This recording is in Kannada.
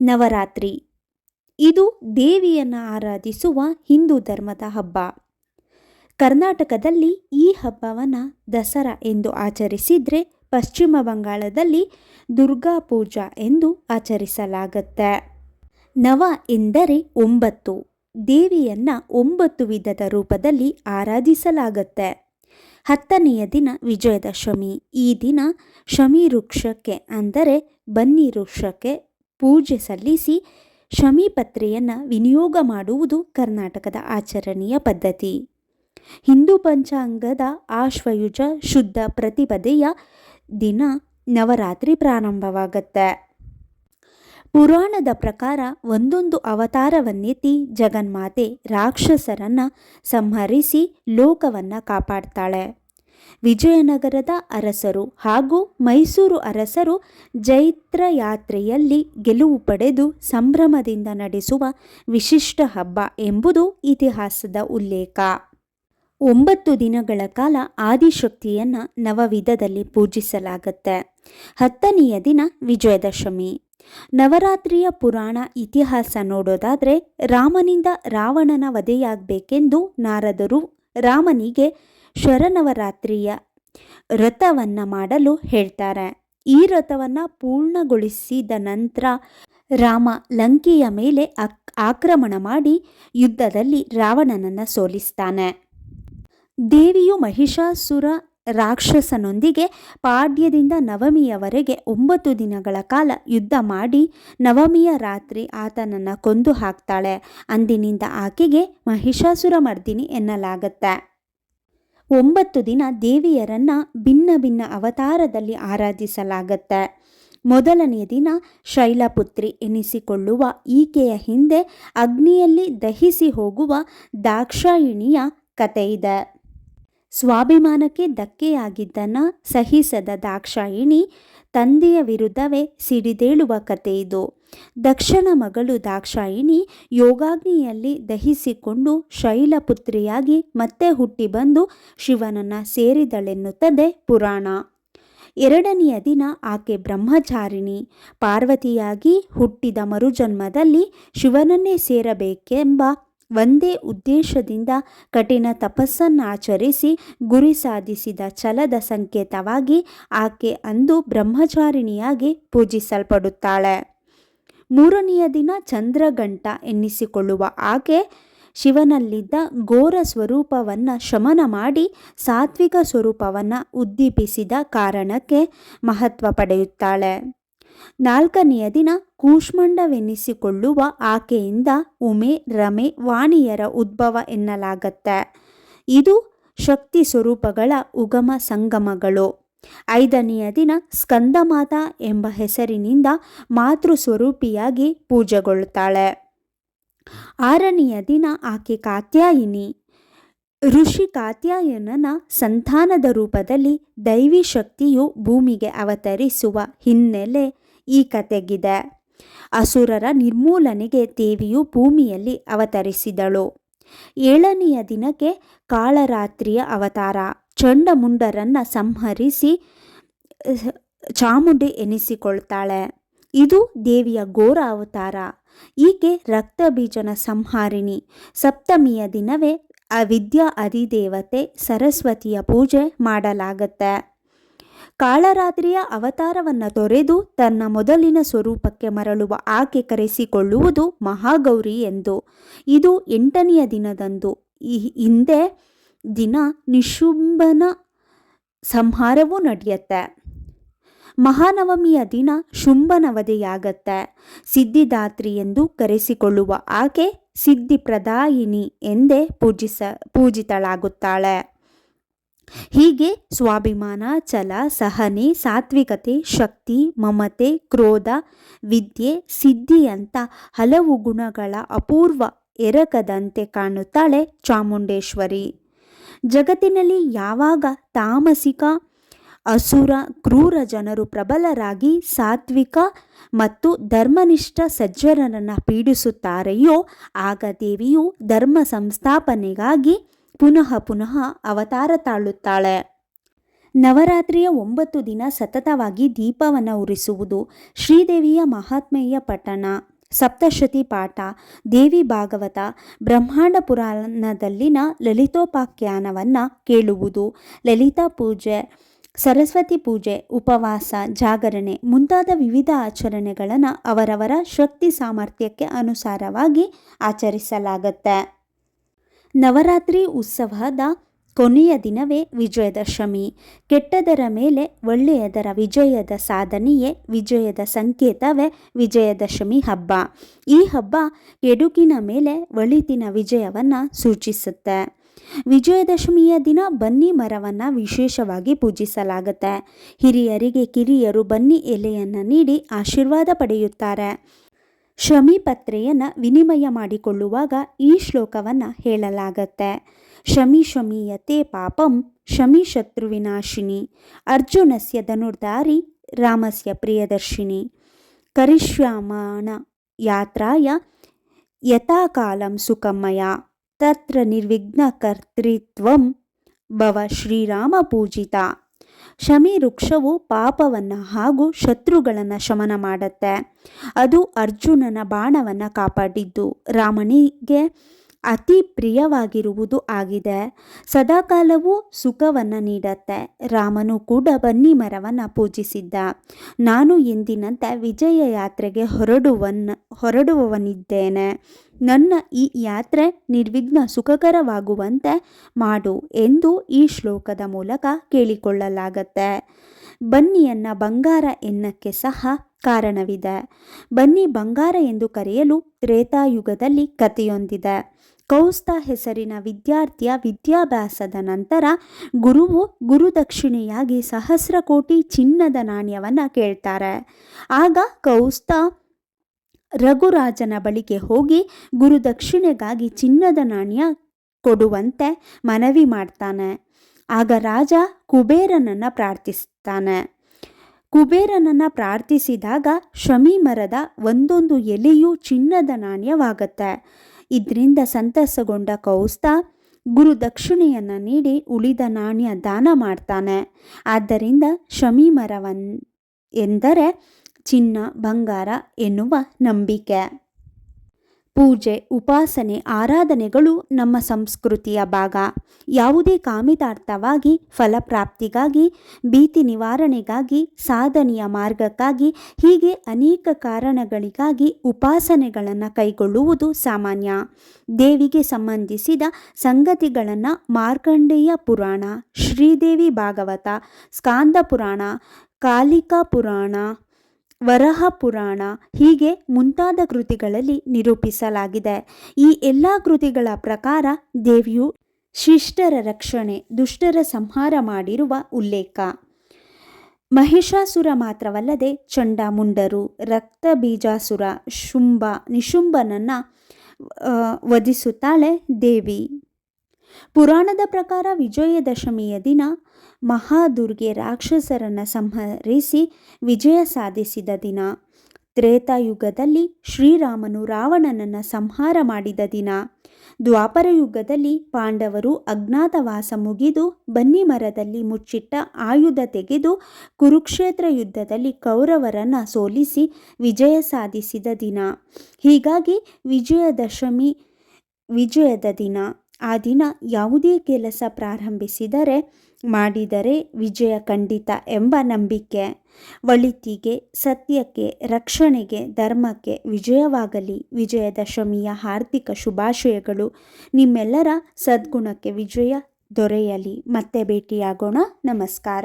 ನವರಾತ್ರಿ. ಇದು ದೇವಿಯನ್ನು ಆರಾಧಿಸುವ ಹಿಂದೂ ಧರ್ಮದ ಹಬ್ಬ. ಕರ್ನಾಟಕದಲ್ಲಿ ಈ ಹಬ್ಬವನ್ನು ದಸರಾ ಎಂದು ಆಚರಿಸಿದರೆ ಪಶ್ಚಿಮ ಬಂಗಾಳದಲ್ಲಿ ದುರ್ಗಾ ಪೂಜಾ ಎಂದು ಆಚರಿಸಲಾಗುತ್ತೆ. ನವ ಎಂದರೆ ಒಂಬತ್ತು. ದೇವಿಯನ್ನು ಒಂಬತ್ತು ವಿಧದ ರೂಪದಲ್ಲಿ ಆರಾಧಿಸಲಾಗುತ್ತೆ. ಹತ್ತನೆಯ ದಿನ ವಿಜಯದಶಮಿ. ಈ ದಿನ ಶಮಿ ವೃಕ್ಷಕ್ಕೆ ಅಂದರೆ ಬನ್ನಿ ವೃಕ್ಷಕ್ಕೆ ಪೂಜೆ ಸಲ್ಲಿಸಿ ಶಮಿ ಪತ್ರೆಯನ್ನು ವಿನಿಯೋಗ ಮಾಡುವುದು ಕರ್ನಾಟಕದ ಆಚರಣೀಯ ಪದ್ಧತಿ. ಹಿಂದೂ ಪಂಚಾಂಗದ ಆಶ್ವಯುಜ ಶುದ್ಧ ಪ್ರತಿಪದೆಯ ದಿನ ನವರಾತ್ರಿ ಪ್ರಾರಂಭವಾಗುತ್ತೆ. ಪುರಾಣದ ಪ್ರಕಾರ ಒಂದೊಂದು ಅವತಾರವನ್ನೆತ್ತಿ ಜಗನ್ಮಾತೆ ರಾಕ್ಷಸರನ್ನು ಸಂಹರಿಸಿ ಲೋಕವನ್ನು ಕಾಪಾಡ್ತಾಳೆ. ವಿಜಯನಗರದ ಅರಸರು ಹಾಗೂ ಮೈಸೂರು ಅರಸರು ಜೈತ್ರ ಯಾತ್ರೆಯಲ್ಲಿ ಗೆಲುವು ಪಡೆದು ಸಂಭ್ರಮದಿಂದ ನಡೆಸುವ ವಿಶಿಷ್ಟ ಹಬ್ಬ ಎಂಬುದು ಇತಿಹಾಸದ ಉಲ್ಲೇಖ. ಒಂಬತ್ತು ದಿನಗಳ ಕಾಲ ಆದಿಶಕ್ತಿಯನ್ನು ನವವಿಧದಲ್ಲಿ ಪೂಜಿಸಲಾಗುತ್ತೆ. ಹತ್ತನೆಯ ದಿನ ವಿಜಯದಶಮಿ. ನವರಾತ್ರಿಯ ಪುರಾಣ ಇತಿಹಾಸ ನೋಡೋದಾದರೆ ರಾಮನಿಂದ ರಾವಣನ ವಧೆಯಾಗಬೇಕೆಂದು ನಾರದರು ರಾಮನಿಗೆ ಶರನವರಾತ್ರಿಯ ರಥವನ್ನು ಮಾಡಲು ಹೇಳ್ತಾರೆ. ಈ ರಥವನ್ನು ಪೂರ್ಣಗೊಳಿಸಿದ ನಂತರ ರಾಮ ಲಂಕೆಯ ಮೇಲೆ ಆಕ್ರಮಣ ಮಾಡಿ ಯುದ್ಧದಲ್ಲಿ ರಾವಣನನ್ನು ಸೋಲಿಸ್ತಾನೆ. ದೇವಿಯು ಮಹಿಷಾಸುರ ರಾಕ್ಷಸನೊಂದಿಗೆ ಪಾಡ್ಯದಿಂದ ನವಮಿಯವರೆಗೆ ಒಂಬತ್ತು ದಿನಗಳ ಕಾಲ ಯುದ್ಧ ಮಾಡಿ ನವಮಿಯ ರಾತ್ರಿ ಆತನನ್ನು ಕೊಂದು ಹಾಕ್ತಾಳೆ. ಅಂದಿನಿಂದ ಆಕೆಗೆ ಮಹಿಷಾಸುರ ಮರ್ದಿನಿ ಎನ್ನಲಾಗತ್ತೆ. ಒಂಬತ್ತು ದಿನ ದೇವಿಯರನ್ನ ಭಿನ್ನ ಭಿನ್ನ ಅವತಾರದಲ್ಲಿ ಆರಾಧಿಸಲಾಗತ್ತೆ. ಮೊದಲನೆಯ ದಿನ ಶೈಲಪುತ್ರಿ ಎನಿಸಿಕೊಳ್ಳುವ ಈಕೆಯ ಹಿಂದೆ ಅಗ್ನಿಯಲ್ಲಿ ದಹಿಸಿ ಹೋಗುವ ದಾಕ್ಷಾಯಿಣಿಯ ಕಥೆಯಿದೆ. ಸ್ವಾಭಿಮಾನಕ್ಕೆ ಧಕ್ಕೆಯಾಗಿದ್ದನ್ನು ಸಹಿಸದ ದಾಕ್ಷಾಯಿಣಿ ತಂದೆಯ ವಿರುದ್ಧವೇ ಸಿಡಿದೇಳುವ ಇದು. ದಕ್ಷನ ಮಗಳು ದಾಕ್ಷಾಯಿಣಿ ಯೋಗಾಗ್ನಿಯಲ್ಲಿ ದಹಿಸಿಕೊಂಡು ಶೈಲಪುತ್ರಿಯಾಗಿ ಮತ್ತೆ ಹುಟ್ಟಿ ಬಂದು ಶಿವನನ್ನು ಸೇರಿದಳೆನ್ನುತ್ತದೆ ಪುರಾಣ. ಎರಡನೆಯ ದಿನ ಆಕೆ ಬ್ರಹ್ಮಚಾರಿಣಿ. ಪಾರ್ವತಿಯಾಗಿ ಹುಟ್ಟಿದ ಮರುಜನ್ಮದಲ್ಲಿ ಶಿವನನ್ನೇ ಸೇರಬೇಕೆಂಬ ಒಂದೇ ಉದ್ದೇಶದಿಂದ ಕಠಿಣ ತಪಸ್ಸನ್ನು ಆಚರಿಸಿ ಗುರಿ ಸಾಧಿಸಿದ ಛಲದ ಸಂಕೇತವಾಗಿ ಆಕೆ ಅಂದು ಬ್ರಹ್ಮಚಾರಿಣಿಯಾಗಿ ಪೂಜಿಸಲ್ಪಡುತ್ತಾಳೆ. ಮೂರನೆಯ ದಿನ ಚಂದ್ರಗಂಟ ಎನ್ನಿಸಿಕೊಳ್ಳುವ ಆಕೆ ಶಿವನಲ್ಲಿದ್ದ ಘೋರ ಸ್ವರೂಪವನ್ನು ಶಮನ ಮಾಡಿ ಸಾತ್ವಿಕ ಸ್ವರೂಪವನ್ನು ಉದ್ದೀಪಿಸಿದ ಕಾರಣಕ್ಕೆ ಮಹತ್ವ ಪಡೆಯುತ್ತಾಳೆ. ನಾಲ್ಕನೆಯ ದಿನ ಕೂಷ್ಮಂಡವೆನಿಸಿಕೊಳ್ಳುವ ಆಕೆಯಿಂದ ಉಮೆ ರಮೆ ವಾಣಿಯರ ಉದ್ಭವ ಎನ್ನಲಾಗತ್ತೆ. ಇದು ಶಕ್ತಿ ಸ್ವರೂಪಗಳ ಉಗಮ ಸಂಗಮಗಳು. ಐದನೆಯ ದಿನ ಸ್ಕಂದಮಾತ ಎಂಬ ಹೆಸರಿನಿಂದ ಮಾತೃ ಸ್ವರೂಪಿಯಾಗಿ ಪೂಜೆಗೊಳ್ಳುತ್ತಾಳೆ. ಆರನೆಯ ದಿನ ಆಕೆ ಕಾತ್ಯಾಯಿನಿ. ಋಷಿ ಕಾತ್ಯಾಯನನ ಸಂತಾನದ ರೂಪದಲ್ಲಿ ದೈವಿ ಶಕ್ತಿಯು ಭೂಮಿಗೆ ಅವತರಿಸುವ ಹಿನ್ನೆಲೆ ಈ ಕತೆಗಿದೆ. ಅಸುರರ ನಿರ್ಮೂಲನೆಗೆ ದೇವಿಯು ಭೂಮಿಯಲ್ಲಿ ಅವತರಿಸಿದಳು. ಏಳನೆಯ ದಿನಕ್ಕೆ ಕಾಳರಾತ್ರಿಯ ಅವತಾರ. ಚಂಡಮುಂಡರನ್ನ ಸಂಹರಿಸಿ, ಚಾಮುಂಡಿ ಎನಿಸಿಕೊಳ್ತಾಳೆ. ಇದು ದೇವಿಯ ಘೋರ ಅವತಾರ. ಈಕೆ ರಕ್ತಬೀಜನ ಸಂಹಾರಿಣಿ. ಸಪ್ತಮಿಯ ದಿನವೇ ಆ ವಿದ್ಯಾ ಅಧಿದೇವತೆ ಸರಸ್ವತಿಯ ಪೂಜೆ ಮಾಡಲಾಗತ್ತೆ. ಕಾಳರಾತ್ರಿಯ ಅವತಾರವನ್ನು ತೊರೆದು ತನ್ನ ಮೊದಲಿನ ಸ್ವರೂಪಕ್ಕೆ ಮರಳುವ ಆಕೆ ಕರೆಸಿಕೊಳ್ಳುವುದು ಮಹಾಗೌರಿ ಎಂದು. ಇದು ಎಂಟನೆಯ ದಿನದಂದು. ಈ ಹಿಂದೆ ದಿನ ನಿಶುಂಭನ ಸಂಹಾರವೂ ನಡೆಯುತ್ತೆ. ಮಹಾನವಮಿಯ ದಿನ ಶುಂಭನ ವಧೆಯಾಗತ್ತೆ ಸಿದ್ಧಿದಾತ್ರಿ ಎಂದು ಕರೆಸಿಕೊಳ್ಳುವ ಆಕೆ ಸಿದ್ಧಿಪ್ರದಾಯಿನಿ ಎಂದೇ ಪೂಜಿಸ, ಪೂಜಿತಳಾಗುತ್ತಾಳೆ. ಹೀಗೆ ಸ್ವಾಭಿಮಾನ, ಛಲ, ಸಹನೆ, ಸಾತ್ವಿಕತೆ, ಶಕ್ತಿ, ಮಮತೆ, ಕ್ರೋಧ, ವಿದ್ಯೆ, ಸಿದ್ಧಿಯಂಥ ಹಲವು ಗುಣಗಳ ಅಪೂರ್ವ ಎರಕದಂತೆ ಕಾಣುತ್ತಾಳೆ ಚಾಮುಂಡೇಶ್ವರಿ. ಜಗತ್ತಿನಲ್ಲಿ ಯಾವಾಗ ತಾಮಸಿಕ, ಅಸುರ, ಕ್ರೂರ ಜನರು ಪ್ರಬಲರಾಗಿ ಸಾತ್ವಿಕ ಮತ್ತು ಧರ್ಮನಿಷ್ಠ ಸಜ್ಜನರನ್ನು ಪೀಡಿಸುತ್ತಾರೆಯೋ, ಆಗ ದೇವಿಯು ಧರ್ಮ ಸಂಸ್ಥಾಪನೆಗಾಗಿ ಪುನಃ ಪುನಃ ಅವತಾರ ತಾಳುತ್ತಾಳೆ. ನವರಾತ್ರಿಯ ಒಂಬತ್ತು ದಿನ ಸತತವಾಗಿ ದೀಪವನ್ನು ಉರಿಸುವುದು ಶ್ರೀದೇವಿಯ ಮಹಾತ್ಮೆಯ ಪಠಣ. ಸಪ್ತಶತಿ ಪಾಠ, ದೇವಿ ಭಾಗವತ, ಬ್ರಹ್ಮಾಂಡ ಪುರಾಣದಲ್ಲಿನ ಲಲಿತೋಪಾಖ್ಯಾನವನ್ನು ಕೇಳುವುದು, ಲಲಿತಾ ಪೂಜೆ, ಸರಸ್ವತಿ ಪೂಜೆ, ಉಪವಾಸ, ಜಾಗರಣೆ ಮುಂತಾದ ವಿವಿಧ ಆಚರಣೆಗಳನ್ನು ಅವರವರ ಶಕ್ತಿ ಸಾಮರ್ಥ್ಯಕ್ಕೆ ಅನುಸಾರವಾಗಿ ಆಚರಿಸಲಾಗುತ್ತೆ. ನವರಾತ್ರಿ ಉತ್ಸವದ ಕೊನೆಯ ದಿನವೇ ವಿಜಯದಶಮಿ. ಕೆಟ್ಟದರ ಮೇಲೆ ಒಳ್ಳೆಯದರ ವಿಜಯದ ಸಾಧನೆಯೇ ವಿಜಯದ ಸಂಕೇತವೇ ವಿಜಯದಶಮಿ ಹಬ್ಬ. ಈ ಹಬ್ಬ ಎಡುಕಿನ ಮೇಲೆ ಒಳಿತಿನ ವಿಜಯವನ್ನು ಸೂಚಿಸುತ್ತೆ. ವಿಜಯದಶಮಿಯ ದಿನ ಬನ್ನಿ ಮರವನ್ನು ವಿಶೇಷವಾಗಿ ಪೂಜಿಸಲಾಗುತ್ತೆ. ಹಿರಿಯರಿಗೆ ಕಿರಿಯರು ಬನ್ನಿ ಎಲೆಯನ್ನು ನೀಡಿ ಆಶೀರ್ವಾದ ಪಡೆಯುತ್ತಾರೆ. ಶಮಿ ವಿನಿಮಯ ಮಾಡಿಕೊಳ್ಳುವಾಗ ಈ ಶ್ಲೋಕವನ್ನು ಹೇಳಲಾಗತ್ತೆ. ಶಮಿ ಶಮೀಯತೆ ಪಾಪಂ ಶಮಿ ಶತ್ರುವಿನಾಶಿನಿ ಅರ್ಜುನಸ್ಯ ಧನುರ್ಧಾರಿ, ರಾಮಸ್ಯ ಪ್ರಿಯದರ್ಶಿನಿ. ಕರಿಷ್ಯಾಮಾಣ ಯಾತ್ರಾಯ ಯಥಾಕಾಲಂ ಸುಖಮಯ. ತತ್ರ ನಿರ್ವಿಘ್ನ ಕರ್ತೃತ್ವಂ ಭವ ಶ್ರೀರಾಮ ಪೂಜಿತ. ಶಮಿ ವೃಕ್ಷವು ಪಾಪವನ್ನು ಹಾಗೂ ಶತ್ರುಗಳನ್ನು ಶಮನ ಮಾಡುತ್ತೆ. ಅದು ಅರ್ಜುನನ ಬಾಣವನ್ನು ಕಾಪಾಡಿದ್ದು. ರಾಮನಿಗೆ ಅತಿ ಪ್ರಿಯವಾಗಿರುವುದು ಆಗಿದೆ. ಸದಾಕಾಲವೂ ಸುಖವನ್ನು ನೀಡತ್ತೆ. ರಾಮನು ಕೂಡ ಬನ್ನಿ ಮರವನ್ನು ಪೂಜಿಸಿದ್ದ. ನಾನು ಎಂದಿನಂತೆ ವಿಜಯ ಯಾತ್ರೆಗೆ ಹೊರಡುವನ್ನ ಹೊರಡುವವನಿದ್ದೇನೆ. ನನ್ನ ಈ ಯಾತ್ರೆ ನಿರ್ವಿಘ್ನ ಸುಖಕರವಾಗುವಂತೆ ಮಾಡು ಎಂದು ಈ ಶ್ಲೋಕದ ಮೂಲಕ ಕೇಳಿಕೊಳ್ಳಲಾಗತ್ತೆ. ಬನ್ನಿಯನ್ನ ಬಂಗಾರ ಎನ್ನಕ್ಕೆ ಸಹ ಕಾರಣವಿದೆ. ಬನ್ನಿ ಬಂಗಾರ ಎಂದು ಕರೆಯಲು ತ್ರೇತಾಯುಗದಲ್ಲಿ ಕಥೆಯೊಂದಿದೆ. ಕೌಸ್ತ ಹೆಸರಿನ ವಿದ್ಯಾರ್ಥಿಯ ವಿದ್ಯಾಭ್ಯಾಸದ ನಂತರ ಗುರುವು ಗುರುದಕ್ಷಿಣೆಯಾಗಿ ಸಹಸ್ರ ಕೋಟಿ ಚಿನ್ನದ ನಾಣ್ಯವನ್ನು ಕೇಳ್ತಾರೆ. ಆಗ ಕೌಸ್ತ ರಘುರಾಜನ ಬಳಿಗೆ ಹೋಗಿ ಗುರುದಕ್ಷಿಣೆಗಾಗಿ ಚಿನ್ನದ ನಾಣ್ಯ ಕೊಡುವಂತೆ ಮನವಿ ಮಾಡ್ತಾನೆ. ಆಗ ರಾಜ ಕುಬೇರನನ್ನು ಪ್ರಾರ್ಥಿಸ್ತಾನೆ. ಕುಬೇರನನ್ನು ಪ್ರಾರ್ಥಿಸಿದಾಗ ಶಮಿ ಮರದ ಒಂದೊಂದು ಎಲೆಯೂ ಚಿನ್ನದ ನಾಣ್ಯವಾಗತ್ತೆ. ಇದರಿಂದ ಸಂತಸಗೊಂಡ ಕೌಸ್ತ ಗುರು ದಕ್ಷಿಣೆಯನ್ನು ನೀಡಿ ಉಳಿದ ನಾಣ್ಯ ದಾನ ಮಾಡ್ತಾನೆ. ಆದ್ದರಿಂದ ಶಮಿ ಮರವನ್ ಎಂದರೆ ಚಿನ್ನ, ಬಂಗಾರ ಎನ್ನುವ ನಂಬಿಕೆ. ಪೂಜೆ, ಉಪಾಸನೆ, ಆರಾಧನೆಗಳು ನಮ್ಮ ಸಂಸ್ಕೃತಿಯ ಭಾಗ. ಯಾವುದೇ ಕಾಮಿತಾರ್ಥವಾಗಿ, ಫಲಪ್ರಾಪ್ತಿಗಾಗಿ, ಭೀತಿ ನಿವಾರಣೆಗಾಗಿ, ಸಾಧನೆಯ ಮಾರ್ಗಕ್ಕಾಗಿ, ಹೀಗೆ ಅನೇಕ ಕಾರಣಗಳಿಗಾಗಿ ಉಪಾಸನೆಗಳನ್ನು ಕೈಗೊಳ್ಳುವುದು ಸಾಮಾನ್ಯ. ದೇವಿಗೆ ಸಂಬಂಧಿಸಿದ ಸಂಗತಿಗಳನ್ನು ಮಾರ್ಕಂಡೇಯ ಪುರಾಣ, ಶ್ರೀದೇವಿ ಭಾಗವತ, ಸ್ಕಾಂದ ಪುರಾಣ, ಕಾಲಿಕಾ ಪುರಾಣ ವರಹ ಪುರಾಣ ಹೀಗೆ ಮುಂತಾದ ಕೃತಿಗಳಲ್ಲಿ ನಿರೂಪಿಸಲಾಗಿದೆ. ಈ ಎಲ್ಲ ಕೃತಿಗಳ ಪ್ರಕಾರ ದೇವಿಯು ಶಿಷ್ಟರ ರಕ್ಷಣೆ, ದುಷ್ಟರ ಸಂಹಾರ ಮಾಡಿರುವ ಉಲ್ಲೇಖ. ಮಹಿಷಾಸುರ ಮಾತ್ರವಲ್ಲದೆ ಚಂಡಾಮುಂಡರು, ರಕ್ತ ಬೀಜಾಸುರ, ಶುಂಭ, ನಿಶುಂಭನನ್ನು ವಧಿಸುತ್ತಾಳೆ ದೇವಿ. ಪುರಾಣದ ಪ್ರಕಾರ ವಿಜಯದಶಮಿಯ ದಿನ ಮಹಾದುರ್ಗೆ ರಾಕ್ಷಸರನ್ನು ಸಂಹರಿಸಿ ವಿಜಯ ಸಾಧಿಸಿದ ದಿನ. ತ್ರೇತಾಯುಗದಲ್ಲಿ ಶ್ರೀರಾಮನು ರಾವಣನನ್ನು ಸಂಹಾರ ಮಾಡಿದ ದಿನ. ದ್ವಾಪರ ಯುಗದಲ್ಲಿ ಪಾಂಡವರು ಅಜ್ಞಾತವಾಸ ಮುಗಿದು ಬನ್ನಿ ಮರದಲ್ಲಿ ಮುಚ್ಚಿಟ್ಟ ಆಯುಧ ತೆಗೆದು ಕುರುಕ್ಷೇತ್ರ ಯುದ್ಧದಲ್ಲಿ ಕೌರವರನ್ನು ಸೋಲಿಸಿ ವಿಜಯ ಸಾಧಿಸಿದ ದಿನ. ಹೀಗಾಗಿ ವಿಜಯದಶಮಿ ವಿಜಯದ ದಿನ. ಆ ದಿನ ಯಾವುದೇ ಕೆಲಸ ಪ್ರಾರಂಭಿಸಿದರೆ ಮಾಡಿದರೆ ವಿಜಯ ಖಂಡಿತ ಎಂಬ ನಂಬಿಕೆ. ಒಳಿತಿಗೆ, ಸತ್ಯಕ್ಕೆ, ರಕ್ಷಣೆಗೆ, ಧರ್ಮಕ್ಕೆ ವಿಜಯವಾಗಲಿ. ವಿಜಯದಶಮಿಯ ಹಾರ್ದಿಕ ಶುಭಾಶಯಗಳು. ನಿಮ್ಮೆಲ್ಲರ ಸದ್ಗುಣಕ್ಕೆ ವಿಜಯ ದೊರೆಯಲಿ. ಮತ್ತೆ ಭೇಟಿಯಾಗೋಣ. ನಮಸ್ಕಾರ.